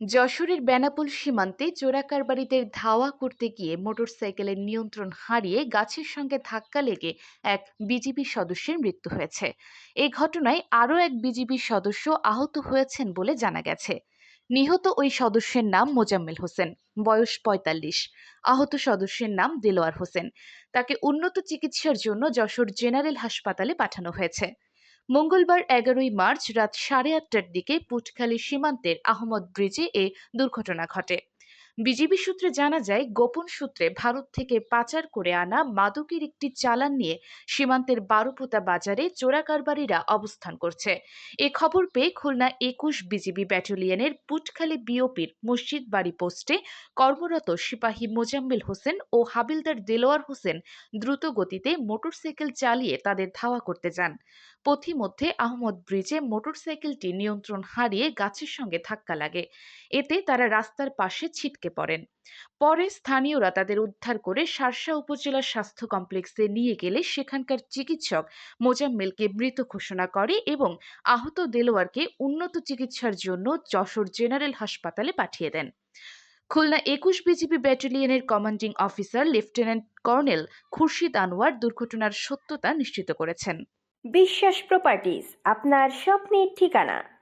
যশোরের বেনাপোল সীমান্তে চোরাকারবারিদের ধাওয়া করতে গিয়ে মোটরসাইকেলের নিয়ন্ত্রণ হারিয়ে গাছের সঙ্গে ধাক্কা লেগে এক বিজিবি সদস্যের মৃত্যু হয়েছে। এই ঘটনায় আরও এক বিজিবি সদস্য আহত হয়েছেন বলে জানা গেছে। নিহত ওই সদস্যের নাম মোজাম্মেল হোসেন, বয়স পঁয়তাল্লিশ। আহত সদস্যের নাম দেলোয়ার হোসেন। তাকে উন্নত চিকিৎসার জন্য যশোর জেনারেল হাসপাতালে পাঠানো হয়েছে। মঙ্গলবার এগারোই মার্চ রাত সাড়ে আটটার দিকে পুটখালী সীমান্তের আহমদ ব্রিজে এ দুর্ঘটনা ঘটে। বিজিবি সূত্রে জানা যায়, গোপন সূত্রে ভারত থেকে পাচার করে আনা মাদকের একটি চালান নিয়ে সীমান্তের বারোপোতা বাজারে চোরাকারবারিরা অবস্থান করছে। এ খবর পেয়ে খুলনা একুশ বিজিবি ব্যাটালিয়নের পুটখালী বিওপির মসজিদ বাড়ি পোস্টে কর্মরত সিপাহী মোজাম্মেল হোসেন ও হাবিলদার দেলোয়ার হোসেন দ্রুত গতিতে মোটরসাইকেল চালিয়ে তাদের ধাওয়া করতে যান। পথিমধ্যে আহমদ ব্রিজে মোটরসাইকেলটি নিয়ন্ত্রণ হারিয়ে গাছের সঙ্গে ধাক্কা লাগে। এতে তারা রাস্তার পাশে ছিটকে পড়েন। পরে স্থানীয়রা তাদের উদ্ধার করে শার্শা উপজেলা স্বাস্থ্য কমপ্লেক্সে নিয়ে গেলে সেখানকার চিকিৎসক মোজাম্মেলকে মৃত ঘোষণা করে এবং আহত দেলোয়ারকে উন্নত চিকিৎসার জন্য যশোর জেনারেল হাসপাতালে পাঠিয়ে দেন। খুলনা একুশ BGB ব্যাটালিয়নের commanding officer lieutenant colonel Khurshid Anwar দুর্ঘটনার সত্যতা নিশ্চিত করেছেন। বিশ্বাস প্রপার্টিজ আপনার স্বপ্নের ঠিকানা।